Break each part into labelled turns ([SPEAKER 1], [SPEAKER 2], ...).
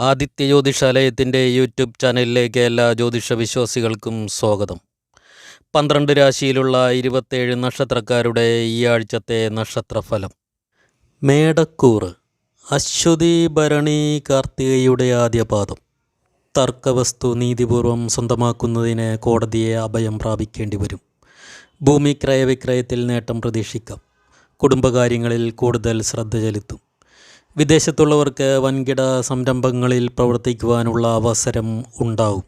[SPEAKER 1] Aditya ജ്യോതിഷാലയത്തിന്റെ YouTube ചാനലിലേക്ക് എല്ലാ ജ്യോതിഷ വിശ്വാസികൾക്കും സ്വാഗതം. പന്ത്രണ്ട് രാശിയിലുള്ള ഇരുപത്തേഴ് നക്ഷത്രക്കാരുടെ ഈ ആഴ്ചത്തെ നക്ഷത്രഫലം. മേടക്കൂർ അശ്വതി ഭരണി കാർത്തികയുടെ ആദ്യപാദം. തർക്കവസ്തു നീതിപൂർവം സ്വന്തമാക്കുന്നതിന് കോടതിയെ അഭയം പ്രാപിക്കേണ്ടി വരും. ഭൂമി ക്രയവിക്രയത്തിൽ നേട്ടം പ്രതീക്ഷിക്കാം. കുടുംബകാര്യങ്ങളിൽ കൂടുതൽ ശ്രദ്ധ ചെലുത്തും. വിദേശത്തുള്ളവർക്ക് വൻകിട സംരംഭങ്ങളിൽ പ്രവർത്തിക്കുവാനുള്ള അവസരം ഉണ്ടാവും.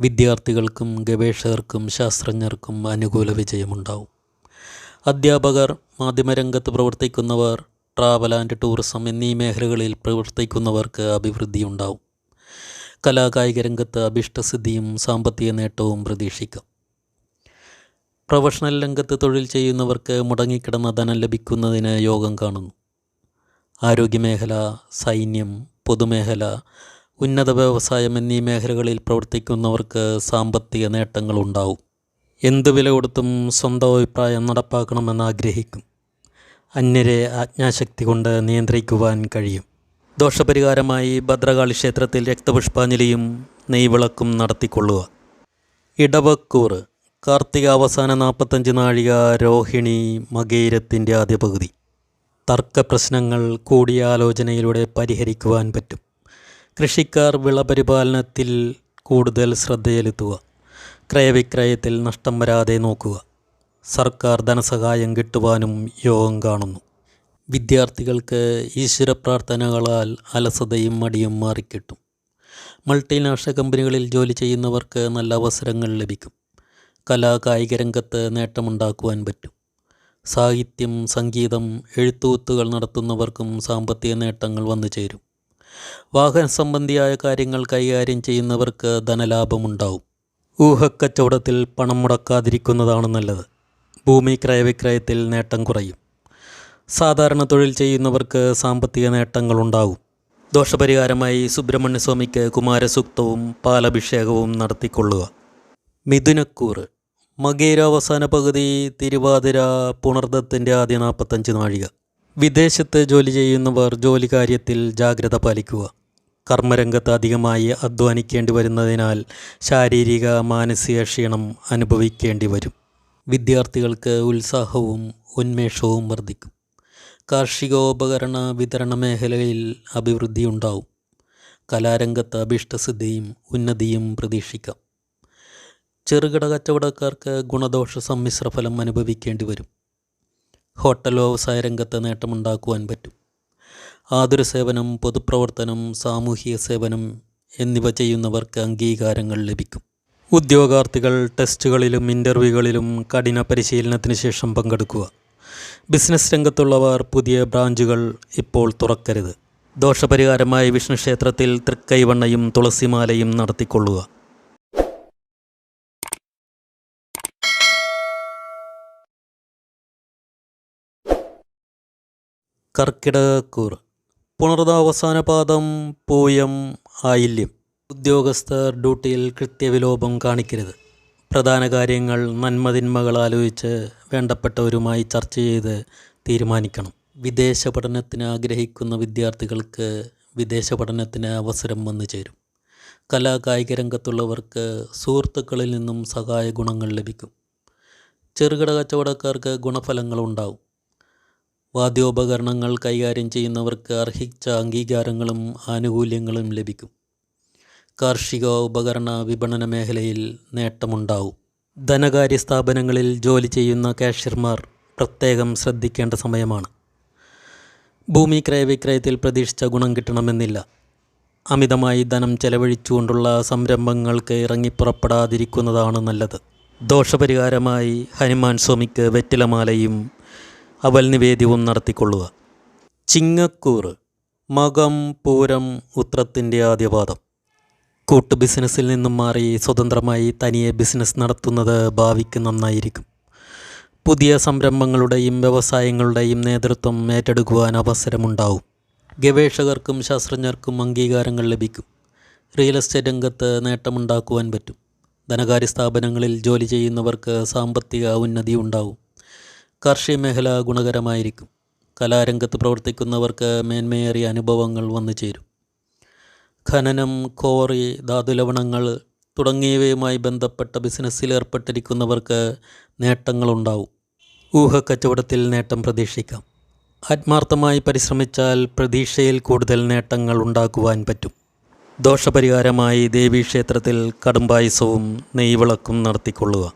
[SPEAKER 1] വിദ്യാർത്ഥികൾക്കും ഗവേഷകർക്കും ശാസ്ത്രജ്ഞർക്കും അനുകൂല വിജയമുണ്ടാവും. അധ്യാപകർ മാധ്യമരംഗത്ത് പ്രവർത്തിക്കുന്നവർ ട്രാവൽ ആൻഡ് ടൂറിസം എന്നീ മേഖലകളിൽ പ്രവർത്തിക്കുന്നവർക്ക് അഭിവൃദ്ധി ഉണ്ടാവും. കലാകായിക രംഗത്ത് അഭിഷ്ടസിദ്ധിയും സാമ്പത്തിക നേട്ടവും പ്രതീക്ഷിക്കാം. പ്രൊഫഷണൽ രംഗത്ത് തൊഴിൽ ചെയ്യുന്നവർക്ക് മുടങ്ങിക്കിടന്ന ധനം ലഭിക്കുന്നതിന് യോഗം കാണുന്നു. ആരോഗ്യമേഖല സൈന്യം പൊതുമേഖല ഉന്നത വ്യവസായം എന്നീ മേഖലകളിൽ പ്രവർത്തിക്കുന്നവർക്ക് സാമ്പത്തിക നേട്ടങ്ങളുണ്ടാവും. എന്ത് വില കൊടുത്തും സ്വന്തം അഭിപ്രായം നടപ്പാക്കണമെന്ന് ആഗ്രഹിക്കും. അന്യരെ ആജ്ഞാശക്തി കൊണ്ട് നിയന്ത്രിക്കുവാൻ കഴിയും. ദോഷപരിഹാരമായി ഭദ്രകാളി ക്ഷേത്രത്തിൽ രക്തപുഷ്പാഞ്ജലിയും നെയ്വിളക്കും നടത്തിക്കൊള്ളുക. ഇടവക്കൂർ കാർത്തിക അവസാന നാൽപ്പത്തഞ്ച് നാഴിക രോഹിണി മകേരത്തിന്റെ ആദ്യ പകുതി തർക്കപ്രശ്നങ്ങൾ കൂടിയാലോചനയിലൂടെ പരിഹരിക്കുവാൻ പറ്റും. കൃഷിക്കാർ വിളപരിപാലനത്തിൽ കൂടുതൽ ശ്രദ്ധ ചെലുത്തുക ക്രയവിക്രയത്തിൽ നഷ്ടം വരാതെ നോക്കുക. സർക്കാർ ധനസഹായം കിട്ടുവാനും യോഗം കാണുന്നു. വിദ്യാർത്ഥികൾക്ക് ഈശ്വര പ്രാർത്ഥനകളാൽ അലസതയും മടിയും മാറിക്കിട്ടും. മൾട്ടിനാഷണൽ കമ്പനികളിൽ ജോലി ചെയ്യുന്നവർക്ക് നല്ല അവസരങ്ങൾ ലഭിക്കും. കലാ കായിക രംഗത്ത് നേട്ടമുണ്ടാക്കുവാൻ പറ്റും. സാഹിത്യം സംഗീതം എഴുത്തൂത്തുകൾ നടത്തുന്നവർക്കും സാമ്പത്തിക നേട്ടങ്ങൾ വന്നു ചേരും. വാഹന സംബന്ധിയായ കാര്യങ്ങൾ കൈകാര്യം ചെയ്യുന്നവർക്ക് ധനലാഭമുണ്ടാവും. ഊഹക്കച്ചവടത്തിൽ പണം മുടക്കാതിരിക്കുന്നതാണ് നല്ലത്. ഭൂമി ക്രയവിക്രയത്തിൽ നേട്ടം കുറയും. സാധാരണ തൊഴിൽ ചെയ്യുന്നവർക്ക് സാമ്പത്തിക നേട്ടങ്ങളുണ്ടാവും ദോഷപരിഹാരമായി സുബ്രഹ്മണ്യസ്വാമിക്ക് കുമാരസൂക്തവും പാലഭിഷേകവും നടത്തിക്കൊള്ളുക. മിഥുനക്കൂറ് മകേര അവസാന പകുതി തിരുവാതിര പുണർദത്തിന്റെ ആദ്യ നാൽപ്പത്തഞ്ച് നാഴിക. വിദേശത്ത് ജോലി ചെയ്യുന്നവർ ജോലി കാര്യത്തിൽ ജാഗ്രത പാലിക്കുക. കർമ്മരംഗത്ത് അധികമായി അധ്വാനിക്കേണ്ടി വരുന്നതിനാൽ ശാരീരിക മാനസിക ക്ഷീണം അനുഭവിക്കേണ്ടി വരും. വിദ്യാർത്ഥികൾക്ക് ഉത്സാഹവും ഉന്മേഷവും വർദ്ധിക്കും. കാർഷികോപകരണ വിതരണ മേഖലയിൽ അഭിവൃദ്ധി ഉണ്ടാവും കലാരംഗത്ത് അഭീഷ്ടസിദ്ധിയും ഉന്നതിയും പ്രതീക്ഷിക്കാം. ചെറുകിട കച്ചവടക്കാർക്ക് ഗുണദോഷ സമ്മിശ്ര ഫലം അനുഭവിക്കേണ്ടി വരും. ഹോട്ടൽ വ്യവസായ രംഗത്ത് നേട്ടമുണ്ടാക്കുവാൻ പറ്റും. ആതുര സേവനം പൊതുപ്രവർത്തനം സാമൂഹിക സേവനം എന്നിവ ചെയ്യുന്നവർക്ക് അംഗീകാരങ്ങൾ ലഭിക്കും. ഉദ്യോഗാർത്ഥികൾ ടെസ്റ്റുകളിലും ഇന്റർവ്യൂകളിലും കഠിന പരിശീലനത്തിന് ശേഷം പങ്കെടുക്കുക. ബിസിനസ് രംഗത്തുള്ളവർ പുതിയ ബ്രാഞ്ചുകൾ ഇപ്പോൾ തുറക്കരുത്. ദോഷപരിഹാരമായി വിഷ്ണു ക്ഷേത്രത്തിൽ തൃക്കൈവണ്ണയും തുളസിമാലയും നടത്തിക്കൊള്ളുക. കർക്കിടകക്കൂർ പുണർതാവസാന പാദം പൂയം ആയില്യം. ഉദ്യോഗസ്ഥർ ഡ്യൂട്ടിയിൽ കൃത്യവിലോപം കാണിക്കരുത്. പ്രധാന കാര്യങ്ങൾ നന്മതിന്മകൾ ആലോചിച്ച് വേണ്ടപ്പെട്ടവരുമായി ചർച്ച ചെയ്ത് തീരുമാനിക്കണം. വിദേശ പഠനത്തിന് ആഗ്രഹിക്കുന്ന വിദ്യാർത്ഥികൾക്ക് വിദേശ പഠനത്തിന് അവസരം വന്നു ചേരും. കലാ കായിക രംഗത്തുള്ളവർക്ക് സുഹൃത്തുക്കളിൽ നിന്നും സഹായ ഗുണങ്ങൾ ലഭിക്കും. ചെറുകിട കച്ചവടക്കാർക്ക് ഗുണഫലങ്ങളുണ്ടാവും വാദ്യോപകരണങ്ങൾ കൈകാര്യം ചെയ്യുന്നവർക്ക് അർഹിച്ച അംഗീകാരങ്ങളും ആനുകൂല്യങ്ങളും ലഭിക്കും. കാർഷിക ഉപകരണ വിപണന മേഖലയിൽ നേട്ടമുണ്ടാവും. ധനകാര്യ സ്ഥാപനങ്ങളിൽ ജോലി ചെയ്യുന്ന കാഷ്യർമാർ പ്രത്യേകം ശ്രദ്ധിക്കേണ്ട സമയമാണ്. ഭൂമി ക്രയവിക്രയത്തിൽ പ്രതീക്ഷിച്ച ഗുണം കിട്ടണമെന്നില്ല. അമിതമായി ധനം ചെലവഴിച്ചുകൊണ്ടുള്ള സംരംഭങ്ങൾക്ക് ഇറങ്ങിപ്പുറപ്പെടാതിരിക്കുന്നതാണ് നല്ലത്. ദോഷപരിഹാരമായി ഹനുമാൻ സ്വാമിക്ക് വെറ്റിലമാലയും അവൽ നിവേദ്യവും നടത്തിക്കൊള്ളുക. ചിങ്ങക്കൂറ് മകം പൂരം ഉത്രത്തിന്റെ ആദ്യപാദം. കൂട്ടു ബിസിനസ്സിൽ നിന്നും മാറി സ്വതന്ത്രമായി തനിയെ ബിസിനസ് നടത്തുന്നത് ഭാവിക്ക് നന്നായിരിക്കും. പുതിയ സംരംഭങ്ങളുടെയും വ്യവസായങ്ങളുടെയും നേതൃത്വം ഏറ്റെടുക്കുവാൻ അവസരമുണ്ടാവും. ഗവേഷകർക്കും ശാസ്ത്രജ്ഞർക്കും അംഗീകാരങ്ങൾ ലഭിക്കും. റിയൽ എസ്റ്റേറ്റ് രംഗത്ത് നേട്ടമുണ്ടാക്കുവാൻ പറ്റും. ധനകാര്യ സ്ഥാപനങ്ങളിൽ ജോലി ചെയ്യുന്നവർക്ക് സാമ്പത്തിക ഉന്നതി ഉണ്ടാവും. കാർഷിക മേഖല ഗുണകരമായിരിക്കും. കലാരംഗത്ത് പ്രവർത്തിക്കുന്നവർക്ക് മേന്മയേറിയ അനുഭവങ്ങൾ വന്നു ചേരും. ഖനനം കോറി ധാതുലവണങ്ങൾ തുടങ്ങിയവയുമായി ബന്ധപ്പെട്ട ബിസിനസ്സിൽ ഏർപ്പെട്ടിരിക്കുന്നവർക്ക് നേട്ടങ്ങളുണ്ടാവും. ഊഹക്കച്ചവടത്തിൽ നേട്ടം പ്രതീക്ഷിക്കാം. ആത്മാർത്ഥമായി പരിശ്രമിച്ചാൽ പ്രതീക്ഷയിൽ കൂടുതൽ നേട്ടങ്ങൾ ഉണ്ടാക്കുവാൻ പറ്റും. ദോഷപരിഹാരമായി ദേവീക്ഷേത്രത്തിൽ കടുംപായസവും നെയ്വിളക്കും നടത്തിക്കൊള്ളുക.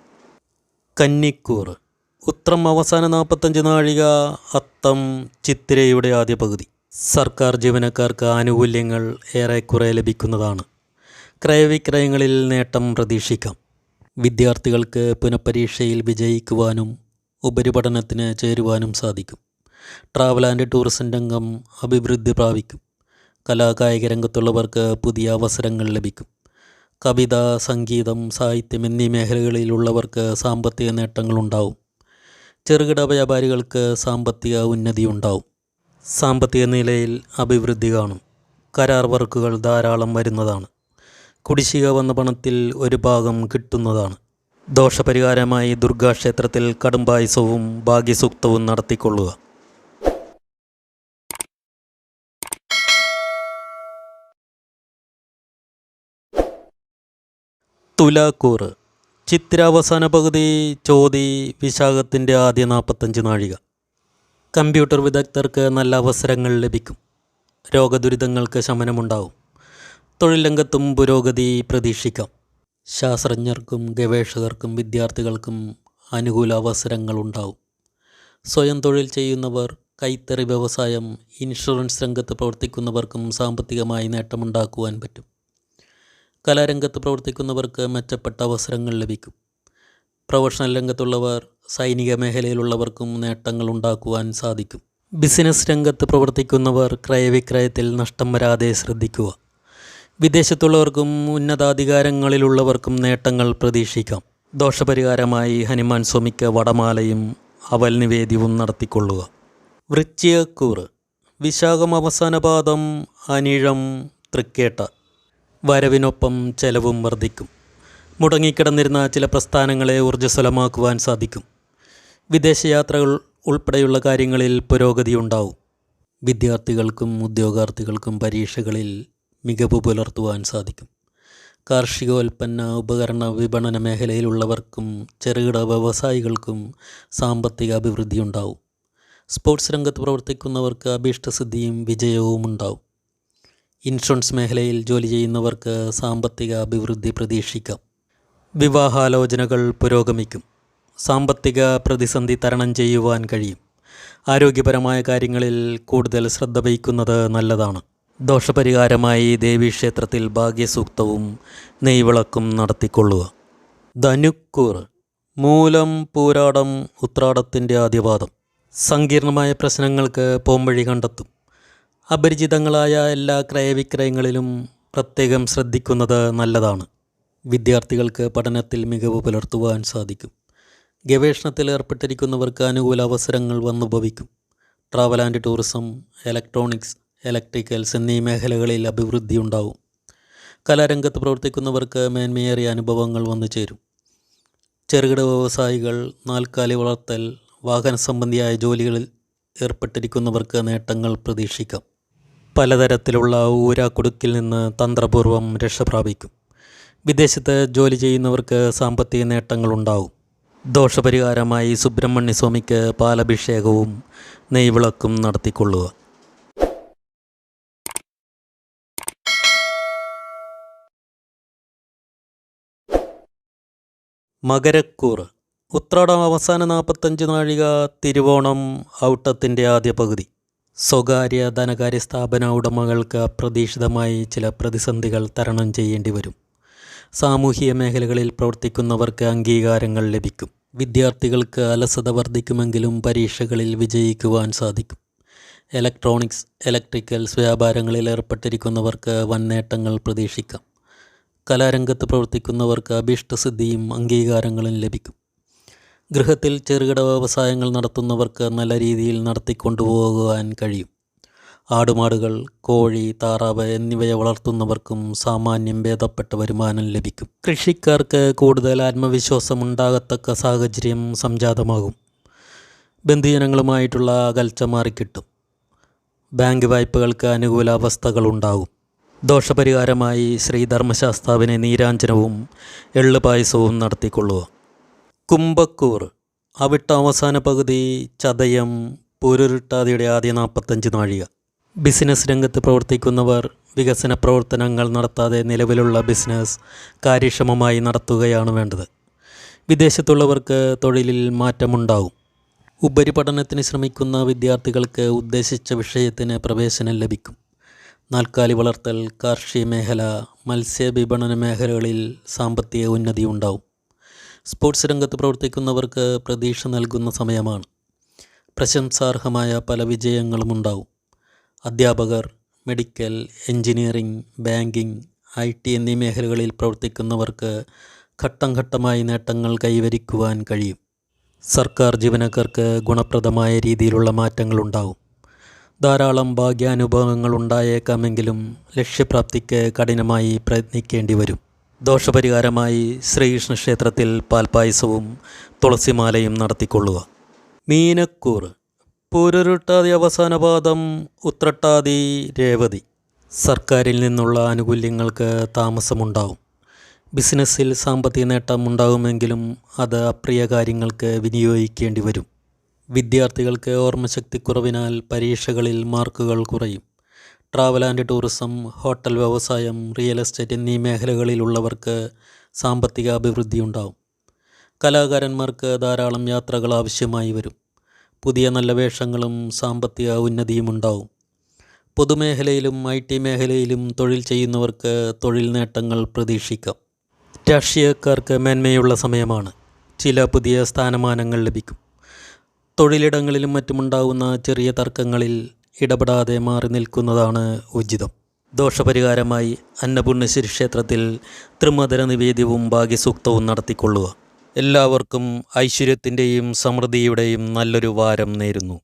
[SPEAKER 1] കന്നിക്കൂർ ഉത്രം അവസാന നാൽപ്പത്തഞ്ച് നാഴിക അത്തം ചിത്തിരയുടെ ആദ്യ പകുതി. സർക്കാർ ജീവനക്കാർക്ക് ആനുകൂല്യങ്ങൾ ഏറെക്കുറെ ലഭിക്കുന്നതാണ്. ക്രയവിക്രയങ്ങളിൽ നേട്ടം പ്രതീക്ഷിക്കാം. വിദ്യാർത്ഥികൾക്ക് പുനഃപരീക്ഷയിൽ വിജയിക്കുവാനും ഉപരിപഠനത്തിന് ചേരുവാനും സാധിക്കും. ട്രാവൽ ആൻഡ് ടൂറിസം രംഗം അഭിവൃദ്ധി പ്രാപിക്കും. കലാകായിക രംഗത്തുള്ളവർക്ക് പുതിയ അവസരങ്ങൾ ലഭിക്കും. കവിത സംഗീതം സാഹിത്യം എന്നീ മേഖലകളിലുള്ളവർക്ക് സാമ്പത്തിക നേട്ടങ്ങളുണ്ടാവും. ചെറുകിട വ്യാപാരികൾക്ക് സാമ്പത്തിക ഉന്നതി ഉണ്ടാവും. സാമ്പത്തിക നിലയിൽ അഭിവൃദ്ധി കാണും. കരാർ വർക്കുകൾ ധാരാളം വരുന്നതാണ്. കുടിശ്ശിക വന്ന പണത്തിൽ ഒരു ഭാഗം കിട്ടുന്നതാണ്. ദോഷപരിഹാരമായി ദുർഗാക്ഷേത്രത്തിൽ കടുംപായസവും ഭാഗ്യസൂക്തവും നടത്തിക്കൊള്ളുക. തുലാക്കൂറ് ചിത്തിര അവസാന പകുതി ചോതി വിശാഖത്തിന്റെ ആദ്യ നാൽപ്പത്തഞ്ച് നാഴിക. കമ്പ്യൂട്ടർ വിദഗ്ധർക്ക് നല്ല അവസരങ്ങൾ ലഭിക്കും. രോഗദുരിതങ്ങൾക്ക് ശമനമുണ്ടാവും. തൊഴിൽ രംഗത്തും പുരോഗതി പ്രതീക്ഷിക്കാം. ശാസ്ത്രജ്ഞർക്കും ഗവേഷകർക്കും വിദ്യാർത്ഥികൾക്കും അനുകൂല അവസരങ്ങളുണ്ടാവും. സ്വയം തൊഴിൽ ചെയ്യുന്നവർ കൈത്തറി വ്യവസായം ഇൻഷുറൻസ് രംഗത്ത് പ്രവർത്തിക്കുന്നവർക്കും സാമ്പത്തികമായി നേട്ടമുണ്ടാക്കുവാൻ പറ്റും. കലാരംഗത്ത് പ്രവർത്തിക്കുന്നവർക്ക് മെച്ചപ്പെട്ട അവസരങ്ങൾ ലഭിക്കും. പ്രൊഫഷണൽ രംഗത്തുള്ളവർ സൈനിക മേഖലയിലുള്ളവർക്കും നേട്ടങ്ങൾ ഉണ്ടാക്കുവാൻ സാധിക്കും. ബിസിനസ് രംഗത്ത് പ്രവർത്തിക്കുന്നവർ ക്രയവിക്രയത്തിൽ നഷ്ടം വരാതെ ശ്രദ്ധിക്കുക. വിദേശത്തുള്ളവർക്കും ഉന്നതാധികാരങ്ങളിലുള്ളവർക്കും നേട്ടങ്ങൾ പ്രതീക്ഷിക്കാം. ദോഷപരിഹാരമായി ഹനുമാൻ സ്വാമിക്ക് വടമാലയും അവൽ നിവേദ്യവും നടത്തിക്കൊള്ളുക. വൃച്ചിയക്കൂറ് വിശാഖം അവസാന പാദം അനിഴം തൃക്കേട്ട. വരവിനൊപ്പം ചെലവും വർദ്ധിക്കും. മുടങ്ങിക്കിടന്നിരുന്ന ചില പ്രസ്ഥാനങ്ങളെ ഊർജസ്വലമാക്കുവാൻ സാധിക്കും. വിദേശയാത്രകൾ ഉൾപ്പെടെയുള്ള കാര്യങ്ങളിൽ പുരോഗതി ഉണ്ടാവും. വിദ്യാർത്ഥികൾക്കും ഉദ്യോഗാർത്ഥികൾക്കും പരീക്ഷകളിൽ മികവ് പുലർത്തുവാൻ സാധിക്കും. കാർഷികോൽപ്പന്ന ഉപകരണ വിപണന മേഖലയിലുള്ളവർക്കും ചെറുകിട വ്യവസായികൾക്കും സാമ്പത്തിക അഭിവൃദ്ധി ഉണ്ടാവും. സ്പോർട്സ് രംഗത്ത് പ്രവർത്തിക്കുന്നവർക്ക് അഭീഷ്ടസിദ്ധിയും വിജയവും ഉണ്ടാവും. ഇൻഷുറൻസ് മേഖലയിൽ ജോലി ചെയ്യുന്നവർക്ക് സാമ്പത്തിക അഭിവൃദ്ധി പ്രതീക്ഷിക്കാം. വിവാഹാലോചനകൾ പുരോഗമിക്കും. സാമ്പത്തിക പ്രതിസന്ധി തരണം ചെയ്യുവാൻ കഴിയും. ആരോഗ്യപരമായ കാര്യങ്ങളിൽ കൂടുതൽ ശ്രദ്ധ വഹിക്കുന്നത് നല്ലതാണ്. ദോഷപരിഹാരമായി ദേവീക്ഷേത്രത്തിൽ ഭാഗ്യസൂക്തവും നെയ്വിളക്കും നടത്തിക്കൊള്ളുക. ധനുക്കൂർ മൂലം പൂരാടം ഉത്രാടത്തിന്റെ ആദ്യപാദം. സങ്കീർണമായ പ്രശ്നങ്ങൾക്ക് പോംവഴി കണ്ടെത്തും. അപരിചിതങ്ങളായ എല്ലാ ക്രയവിക്രയങ്ങളിലും പ്രത്യേകം ശ്രദ്ധിക്കുന്നത് നല്ലതാണ്. വിദ്യാർത്ഥികൾക്ക് പഠനത്തിൽ മികവ് പുലർത്തുവാൻ സാധിക്കും. ഗവേഷണത്തിൽ ഏർപ്പെട്ടിരിക്കുന്നവർക്ക് അനുകൂല അവസരങ്ങൾ വന്നുഭവിക്കും travel and tourism electronics electricals എന്നീ മേഖലകളിൽ അഭിവൃദ്ധി ഉണ്ടാവും. കലാരംഗത്ത് പ്രവർത്തിക്കുന്നവർക്ക് മേന്മയേറിയ അനുഭവങ്ങൾ വന്നു ചേരും. ചെറുകിട വ്യവസായികൾ നാൽക്കാലി വളർത്തൽ വാഹന സംബന്ധിയായ ജോലികളിൽ ഏർപ്പെട്ടിരിക്കുന്നവർക്ക് നേട്ടങ്ങൾ പ്രതീക്ഷിക്കാം. പലതരത്തിലുള്ള ഊരാക്കുടുക്കിൽ നിന്ന് തന്ത്രപൂർവം രക്ഷപ്രാപിക്കും വിദേശത്ത് ജോലി ചെയ്യുന്നവർക്ക് സാമ്പത്തിക നേട്ടങ്ങളുണ്ടാവും. ദോഷപരിഹാരമായി സുബ്രഹ്മണ്യ സ്വാമിക്ക് പാലഭിഷേകവും നെയ്വിളക്കും നടത്തിക്കൊള്ളുക. മകരക്കൂറ് ഉത്രാടം അവസാന നാൽപ്പത്തഞ്ച് നാഴിക തിരുവോണം ഔട്ടത്തിന്റെ ആദ്യ പകുതി. സ്വകാര്യ ധനകാര്യ സ്ഥാപന ഉടമകൾക്ക് അപ്രതീക്ഷിതമായി ചില പ്രതിസന്ധികൾ തരണം ചെയ്യേണ്ടി വരും. സാമൂഹിക മേഖലകളിൽ പ്രവർത്തിക്കുന്നവർക്ക് അംഗീകാരങ്ങൾ ലഭിക്കും. വിദ്യാർത്ഥികൾക്ക് അലസത വർദ്ധിക്കുമെങ്കിലും പരീക്ഷകളിൽ വിജയിക്കുവാൻ സാധിക്കും. ഇലക്ട്രോണിക്സ് ഇലക്ട്രിക്കൽസ് വ്യാപാരങ്ങളിൽ ഏർപ്പെട്ടിരിക്കുന്നവർക്ക് വൻ നേട്ടങ്ങൾ പ്രതീക്ഷിക്കാം. കലാരംഗത്ത് പ്രവർത്തിക്കുന്നവർക്ക് അഭീഷ്ടസിദ്ധിയും അംഗീകാരങ്ങളും ലഭിക്കും. ഗൃഹത്തിൽ ചെറുകിട വ്യവസായങ്ങൾ നടത്തുന്നവർക്ക് നല്ല രീതിയിൽ നടത്തിക്കൊണ്ടുപോകുവാൻ കഴിയും. ആടുമാടുകൾ കോഴി താറാവ് എന്നിവയെ വളർത്തുന്നവർക്കും സാമാന്യം ഭേദപ്പെട്ട വരുമാനം ലഭിക്കും. കൃഷിക്കാർക്ക് കൂടുതൽ ആത്മവിശ്വാസം ഉണ്ടാകത്തക്ക സാഹചര്യം സംജാതമാകും. ബന്ധുജനങ്ങളുമായിട്ടുള്ള അകൽച്ച മാറിക്കിട്ടും. ബാങ്ക് വായ്പകൾക്ക് അനുകൂല അവസ്ഥകളുണ്ടാകും ദോഷപരിഹാരമായി ശ്രീ ധർമ്മശാസ്താവിന് നീരാഞ്ജനവും എള്ള് പായസവും നടത്തിക്കൊള്ളുക. കുംഭക്കൂർ. അവിട്ട അവസാന പകുതി ചതയം പൂരുരുട്ടാതിയുടെ ആദ്യ നാൽപ്പത്തഞ്ച് നാഴിക. ബിസിനസ് രംഗത്ത് പ്രവർത്തിക്കുന്നവർ വികസന പ്രവർത്തനങ്ങൾ നടത്താതെ നിലവിലുള്ള ബിസിനസ് കാര്യക്ഷമമായി നടത്തുകയാണ് വേണ്ടത്. വിദേശത്തുള്ളവർക്ക് തൊഴിലിൽ മാറ്റമുണ്ടാവും ഉപരിപഠനത്തിന് ശ്രമിക്കുന്ന വിദ്യാർത്ഥികൾക്ക് ഉദ്ദേശിച്ച വിഷയത്തിന് പ്രവേശനം ലഭിക്കും. നാൽക്കാലി വളർത്തൽ കാർഷിക മേഖല മത്സ്യവിപണന മേഖലകളിൽ സാമ്പത്തിക ഉന്നതി ഉണ്ടാവും. സ്പോർട്സ് രംഗത്ത് പ്രവർത്തിക്കുന്നവർക്ക് പ്രതീക്ഷ നൽകുന്ന സമയമാണ്. പ്രശംസാർഹമായ പല വിജയങ്ങളും ഉണ്ടാവും. അധ്യാപകർ medical engineering banking I T എന്നീ മേഖലകളിൽ പ്രവർത്തിക്കുന്നവർക്ക് ഘട്ടം ഘട്ടമായി നേട്ടങ്ങൾ കൈവരിക്കുവാൻ കഴിയും. സർക്കാർ ജീവനക്കാർക്ക് ഗുണപ്രദമായ രീതിയിലുള്ള മാറ്റങ്ങളുണ്ടാവും ധാരാളം ഭാഗ്യാനുഭവങ്ങൾ ഉണ്ടായേക്കാമെങ്കിലും ലക്ഷ്യപ്രാപ്തിക്ക് കഠിനമായി പ്രയത്നിക്കേണ്ടി വരും. ദോഷപരിഹാരമായി ശ്രീകൃഷ്ണ ക്ഷേത്രത്തിൽ പാൽപ്പായസവും തുളസിമാലയും നടത്തിക്കൊള്ളുക. മീനക്കൂർ പൂരരുട്ടാതി അവസാന പാദം ഉത്രട്ടാതി രേവതി. സർക്കാരിൽ നിന്നുള്ള ആനുകൂല്യങ്ങൾക്ക് താമസമുണ്ടാവും. ബിസിനസ്സിൽ സാമ്പത്തിക നേട്ടം ഉണ്ടാകുമെങ്കിലും അത് അപ്രിയ കാര്യങ്ങൾക്ക് വിനിയോഗിക്കേണ്ടി വരും. വിദ്യാർത്ഥികൾക്ക് ഓർമ്മശക്തിക്കുറവിനാൽ പരീക്ഷകളിൽ മാർക്കുകൾ കുറയും. ട്രാവൽ ആൻഡ് ടൂറിസം ഹോട്ടൽ വ്യവസായം റിയൽ എസ്റ്റേറ്റ് എന്നീ മേഖലകളിലുള്ളവർക്ക് സാമ്പത്തിക അഭിവൃദ്ധി ഉണ്ടാവും. കലാകാരന്മാർക്ക് ധാരാളം യാത്രകൾ ആവശ്യമായി വരും. പുതിയ നല്ല വേഷങ്ങളും സാമ്പത്തിക ഉന്നതിയും ഉണ്ടാവും. പൊതുമേഖലയിലും ഐ ടി മേഖലയിലും തൊഴിൽ ചെയ്യുന്നവർക്ക് തൊഴിൽ നേട്ടങ്ങൾ പ്രതീക്ഷിക്കാം. രാഷ്ട്രീയക്കാർക്ക് മേന്മയുള്ള സമയമാണ്. ചില പുതിയ സ്ഥാനമാനങ്ങൾ ലഭിക്കും. തൊഴിലിടങ്ങളിലും മറ്റുമുണ്ടാകുന്ന ചെറിയ തർക്കങ്ങളിൽ ഇടപെടാതെ മാറി നിൽക്കുന്നതാണ് ഉചിതം. ദോഷപരിഹാരമായി അന്നപൂർണേശ്വരി ക്ഷേത്രത്തിൽ ത്രിമധുര നിവേദ്യവും ഭാഗ്യസൂക്തവും നടത്തിക്കൊള്ളുക. എല്ലാവർക്കും ഐശ്വര്യത്തിന്റെയും സമൃദ്ധിയുടെയും നല്ലൊരു വാരം നേരുന്നു.